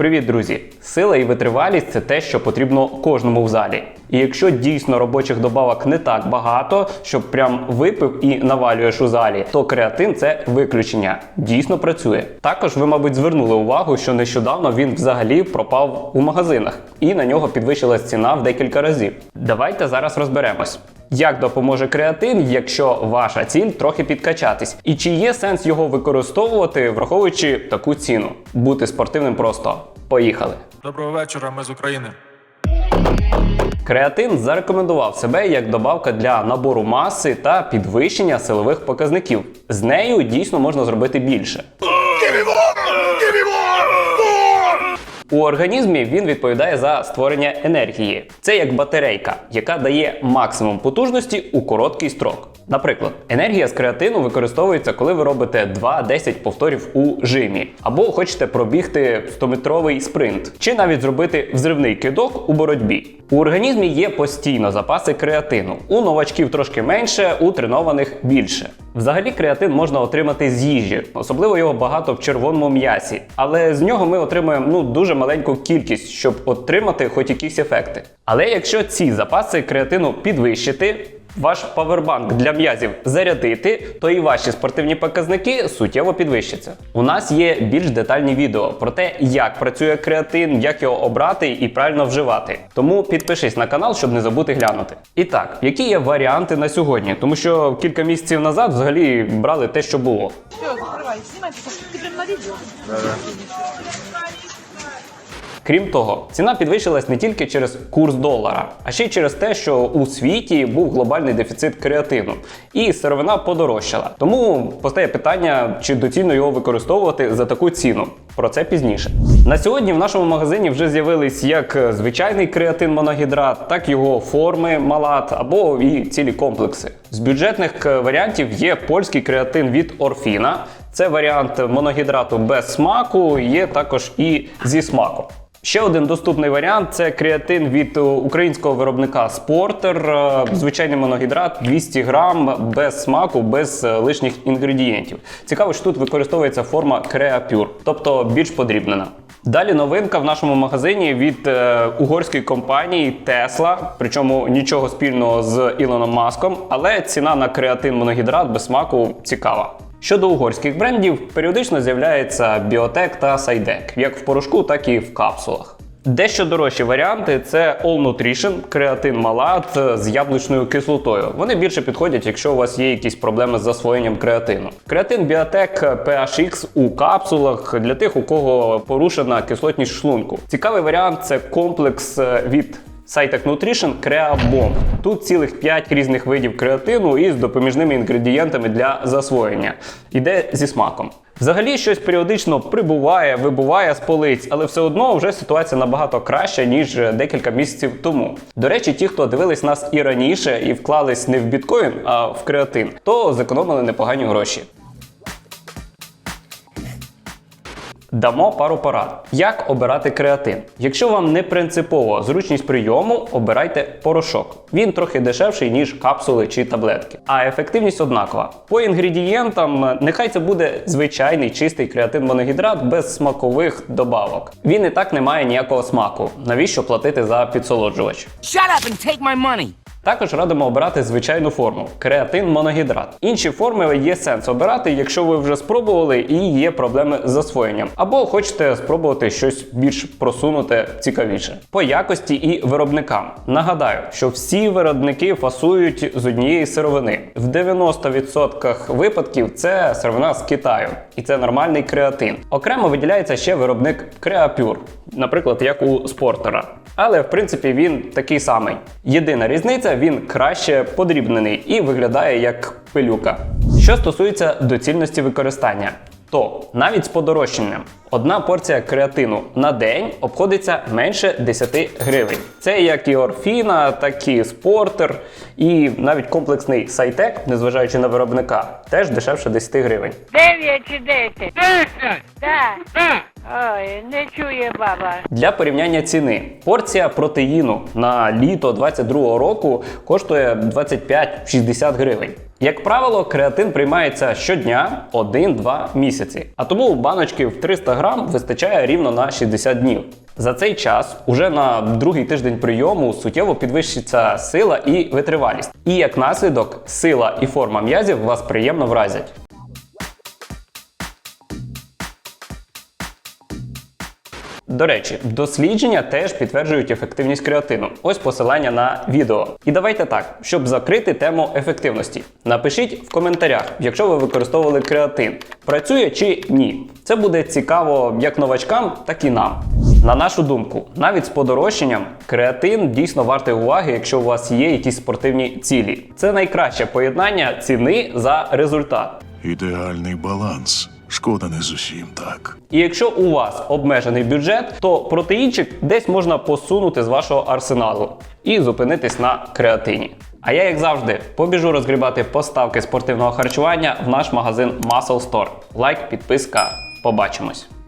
Привіт, друзі! Сила і витривалість це те, що потрібно кожному в залі. І якщо дійсно робочих добавок не так багато, щоб прям випив і навалюєш у залі, то креатин це виключення. Дійсно працює. Також ви, мабуть, звернули увагу, що нещодавно він взагалі пропав у магазинах, і на нього підвищилась ціна в декілька разів. Давайте зараз розберемось. Як допоможе креатин, якщо ваша ціль трохи підкачатись? І чи є сенс його використовувати, враховуючи таку ціну? Бути спортивним просто. Поїхали! Доброго вечора, ми з України. Креатин зарекомендував себе як добавка для набору маси та підвищення силових показників. З нею дійсно можна зробити більше. У організмі він відповідає за створення енергії. Це як батарейка, яка дає максимум потужності у короткий строк. Наприклад, енергія з креатину використовується, коли ви робите 2-10 повторів у жимі, або хочете пробігти 100-метровий спринт, чи навіть зробити взривний кидок у боротьбі. У організмі є постійно запаси креатину. У новачків трошки менше, у тренованих більше. Взагалі креатин можна отримати з їжі, особливо його багато в червоному м'ясі. Але з нього ми отримуємо ну дуже маленьку кількість, щоб отримати хоч якісь ефекти. Але якщо ці запаси креатину підвищити, ваш павербанк для м'язів зарядити, то і ваші спортивні показники суттєво підвищаться. У нас є більш детальні відео про те, як працює креатин, як його обрати і правильно вживати. Тому підпишись на канал, щоб не забути глянути. І так, які є варіанти на сьогодні? Тому що кілька місяців назад взагалі брали те, що було. Все, закрывай. Снимай, Саша, ты прям на видео. Крім того, ціна підвищилась не тільки через курс долара, а ще й через те, що у світі був глобальний дефіцит креатину, і сировина подорожчала. Тому постає питання, чи доцільно його використовувати за таку ціну. Про це пізніше. На сьогодні в нашому магазині вже з'явились як звичайний креатин моногідрат, так його форми малат або і цілі комплекси. З бюджетних е, варіантів є польський креатин від Орфіна. Це варіант моногідрату без смаку, є також і зі смаком. Ще один доступний варіант це креатин від е, українського виробника Спортер. Е, Звичайний моногідрат 200 грам без смаку, без е, лишніх інгредієнтів. Цікаво, що тут використовується форма Creapure, тобто більш подрібнена. Далі новинка в нашому магазині від е, угорської компанії Tesla, причому нічого спільного з Ілоном Маском, але ціна на креатин моногідрат без смаку цікава. Щодо угорських брендів, періодично з'являється Біотек та Сайдек, як в порошку, так і в капсулах. Дещо дорожчі варіанти це All Nutrition, креатин малат з яблучною кислотою. Вони більше підходять, якщо у вас є якісь проблеми з засвоєнням креатину. Креатин Біотек PHX у капсулах для тих, у кого порушена кислотність шлунку. Цікавий варіант це комплекс е, від Cytec Nutrition Creabomb. Тут цілих 5 різних видів креатину із допоміжними інгредієнтами для засвоєння. Іде зі смаком. Взагалі щось періодично прибуває, вибуває з полиць, але все одно вже ситуація набагато краща, ніж декілька місяців тому. До речі, ті, хто дивились нас і раніше і вклались не в біткоін, а в креатин, то зекономили непогані гроші. Дамо пару порад. Як обирати креатин? Якщо вам не принципово зручність прийому, обирайте порошок. Він трохи дешевший, ніж капсули чи таблетки. А ефективність однакова. По інгредієнтам, нехай це буде звичайний чистий креатин моногідрат без смакових добавок. Він і так не має ніякого смаку. Навіщо платити за підсолоджувач? Shut up and take my money. Також радимо обирати звичайну форму креатин моногідрат. Інші форми є сенс обирати, якщо ви вже спробували і є проблеми з засвоєнням, або хочете спробувати щось більш просунуте, цікавіше. По якості і виробникам. Нагадаю, що всі виробники фасують з однієї сировини. В 90% випадків це сировина з Китаю, і це нормальний креатин. Окремо виділяється ще виробник Creapure, наприклад, як у спортера. Але в принципі він такий самий. Єдина різниця, він краще подрібнений і виглядає як пилюка. Що стосується доцільності використання, то навіть з подорожчанням одна порція креатину на день обходиться менше 10 гривень. Це як і орфіна, так і спортер, і навіть комплексний сайтек, незважаючи на виробника, теж дешевше 10 гривень. Дев'ять чи десять? Десять! Так. Ой, не чує баба. Для порівняння ціни порція протеїну на літо 22 року коштує 25-60 гривень. Як правило, креатин приймається щодня 1-2 місяці. А тому баночки в 300 грам вистачає рівно на 60 днів. За цей час уже на другий тиждень прийому суттєво підвищиться сила і витривалість. І як наслідок, сила і форма м'язів вас приємно вразять. До речі, дослідження теж підтверджують ефективність креатину. Ось посилання на відео. І давайте так, щоб закрити тему ефективності. Напишіть в коментарях, якщо ви використовували креатин, працює чи ні. Це буде цікаво як новачкам, так і нам. На нашу думку, навіть з подорожчанням, креатин дійсно вартий уваги, якщо у вас є якісь спортивні цілі. Це найкраще поєднання ціни за результат. Ідеальний баланс. Шкода не з усім так. І якщо у вас обмежений бюджет, то протеїнчик десь можна посунути з вашого арсеналу і зупинитись на креатині. А я, як завжди, побіжу розгрібати поставки спортивного харчування в наш магазин Muscle Store. Лайк, підписка, побачимось.